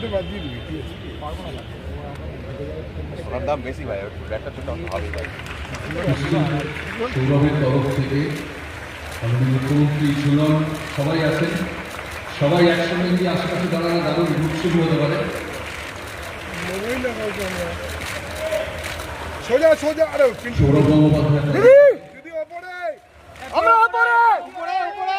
কেটে বাদ দিয়ে দিবি কি আছে? সোনার দাম বেশি ভাই ব্যাগটা ছোট হবেই ভাই। সৌরভের তরফ থেকে আমাদের মুখ্যমন্ত্রী সুলভ সবাই আছেন? সবাই একসঙ্গে যদি আশেপাশে দাঁড়ানো দারুণ গ্রুপ হতে পারে। সোজা সোজা আরে সৌরভ গঙ্গোপাধ্যায়। যদি ওপরে আমরা উপরে উপরে উপরে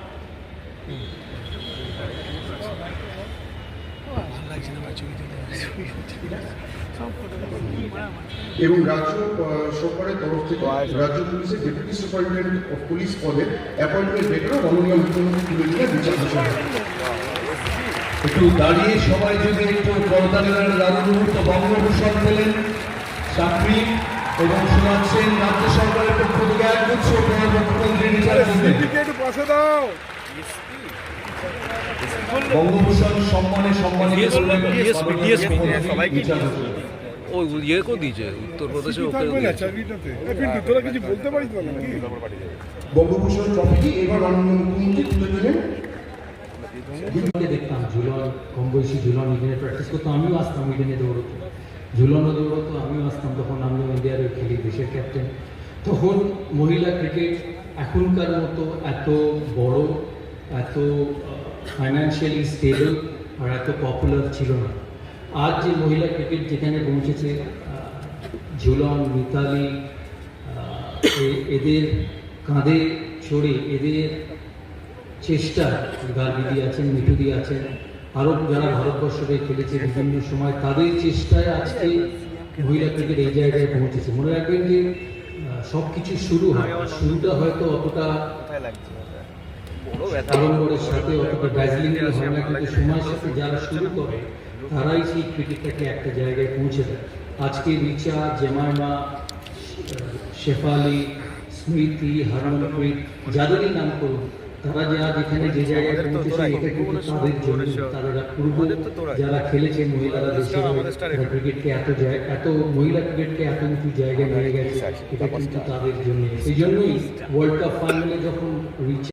এবং রাজ্য সরকারের তরফ থেকে রাজ্য পুলিশের ডেপুটি সুপারিনটেন্ডেন্ট অফ পুলিশ পদে অ্যাপয়েন্টমেন্ট লেটারও মাননীয় মুখ্যমন্ত্রী তুলে দিলেন বিচার বিষয় একটু দাঁড়িয়ে সবাই যদি একটু করতালিকার দারুণ মুহূর্ত বঙ্গভূষণ পেলেন চাকরি এবং শোনাচ্ছেন রাজ্য সরকারের পক্ষ থেকে এক গুচ্ছ মুখ্যমন্ত্রী বঙ্গভূষণ সম্মানে সম্মানিত সবাইকে ও ইয়ে করে দিয়েছে উত্তরপ্রদেশে ওকে তোরা কিছু বলতে পারিস না বঙ্গভূষণ ট্রফিটি এবার তুলে দিলেন। দেখতাম ঝুলন কম বয়সী ঝুলন ইভেনে প্র্যাকটিস করতো আমিও আসতাম ইভেনে দৌড়তো। ঝুলনও দৌড়তো আমিও আসতাম তখন আমিও ইন্ডিয়ার হয়ে খেলি দেশের ক্যাপ্টেন তখন মহিলা ক্রিকেট এখনকার মতো এত বড় এত ফাইন্যান্সিয়ালি স্টেবল আর এত পপুলার ছিল না। আজ যে মহিলা ক্রিকেট যেখানে পৌঁছেছে ঝুলন, মিতালি এদের কাঁধে চড়ে এদের চেষ্টা গার্গিদি আছেন মিঠুদি আছেন আরও যারা ভারতবর্ষকে খেলেছে বিভিন্ন সময়, তাদের চেষ্টায় আজকে মহিলা ক্রিকেট এই জায়গায় পৌঁছেছে। মনে রাখবেন যে সব কিছু শুরু হয়, শুরুটা হয়তো অতটা সাথে দার্জিলিং কিন্তু সময়ের সাথে যারা শুরু করে তারাই সেই ক্রিকেটটাকে একটা জায়গায় পৌঁছে দেয়। আজকে রিচা জেমাইমা শেফালি স্মৃতি হরমনপ্রীত যাদেরই নাম করুন তারা যে আজ যে জায়গায় পৌঁছেছে এটা কিন্তু তাদের জন্য তারা পূর্ব যারা খেলেছে মহিলারা দেশের ক্রিকেটকে এত এত মহিলা ক্রিকেটকে এত উঁচু জায়গায় নিয়ে গেছে এটা কিন্তু তাদের জন্য সেই জন্যই ওয়ার্ল্ড কাপ ফাইনালে যখন রিচা